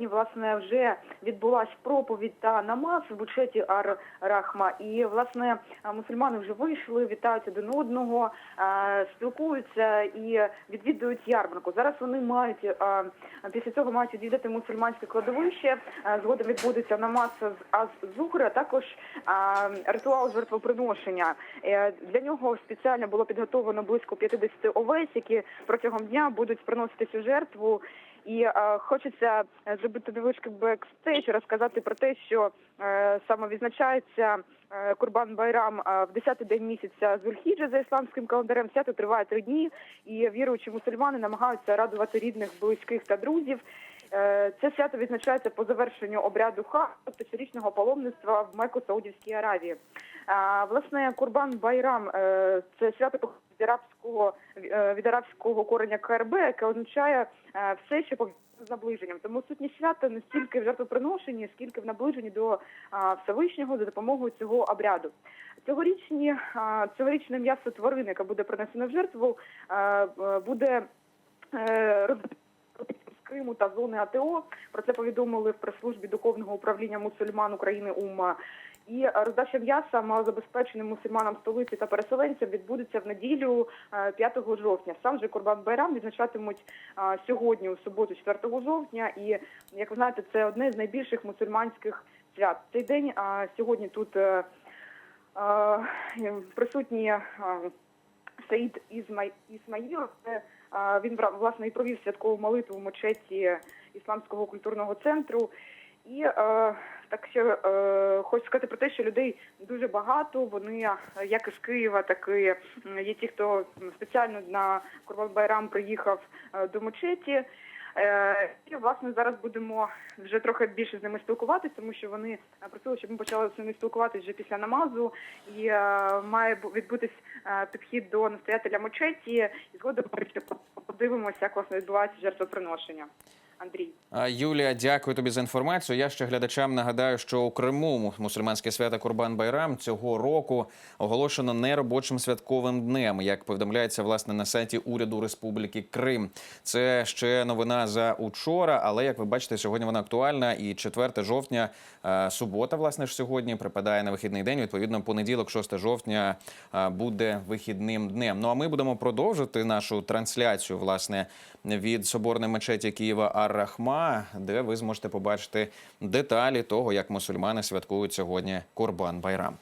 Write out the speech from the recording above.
сьогодні власне вже відбулась проповідь та намаз в бучеті Ар Рахма. І власне мусульмани вже вийшли, вітають один одного, е, спілкуються і відвідують ярмарку. Зараз вони мають е, після цього мають відвідати мусульманське кладовище. Е, Згодом відбудеться намаз з аз-зухри, а також ритуал жертвоприношення. Для нього спеціально було підготовлено близько 50 овець, які протягом дня будуть приноситись у жертву. І е, хочеться е, зробити невеличкий бекстейдж, розказати про те, що е, саме відзначається Курбан Байрам в 10-й день місяця Зульхіджа за ісламським календарем. Свято триває три дні, і віруючі мусульмани намагаються радувати рідних, близьких та друзів. Це свято відзначається по завершенню обряду ха, тобто щорічного паломництва в Мекку Саудівській Аравії. Власне, Курбан Байрам це свято від арабського е, від арабського кореня КРБ, яке означає е, все, що з наближенням. Тому сутність свята не стільки в жертвоприношенні, скільки в наближенні до Всевишнього за допомогою цього обряду. Цьогорічні цьогорічне м'ясо тварини, яке буде принесено в жертву, е, буде роз- Криму та зони АТО. Про це повідомили в прес-службі духовного управління мусульман України УМА. І е, роздача м'яса малозабезпеченим мусульманам столиці та переселенцям відбудеться в неділю е, 5 жовтня. Сам же Курбан Байрам відзначатимуть е, сьогодні, у суботу, 4 жовтня. І як ви знаєте, це одне з найбільших мусульманських свят. Цей день е, сьогодні тут е, е, присутні е, Саїд. Це, Він власне і провів святкову молитву в мечеті Ісламського культурного центру. І е, так ще е, хочу сказати про те, що людей дуже багато. Вони е, як із Києва, так і є ті, хто спеціально на Курбан Байрам приїхав до мечеті. Е, І власне зараз будемо вже трохи більше з ними спілкуватися, тому що вони е, просили, щоб ми почали з ними спілкуватися вже після намазу. І е, має відбутись підхід до настоятеля мечеті, і згодом подивимося, як власне відбувається жертвоприношення. Андрій. Юлія, дякую тобі за інформацію. Я ще глядачам нагадаю, що у Криму мусульманське свято Курбан Байрам цього року оголошено неробочим святковим днем, як повідомляється власне на сайті уряду Республіки Крим. Це ще новина за учора, але як ви бачите, сьогодні вона актуальна. І 4 жовтня, субота, власне ж сьогодні припадає на вихідний день. Відповідно, понеділок, 6 жовтня, буде вихідним днем. Ну а ми будемо продовжити нашу трансляцію власне від соборної мечеті Києва Ар-Рахма, де ви зможете побачити деталі того, як мусульмани святкують сьогодні Курбан Байрам.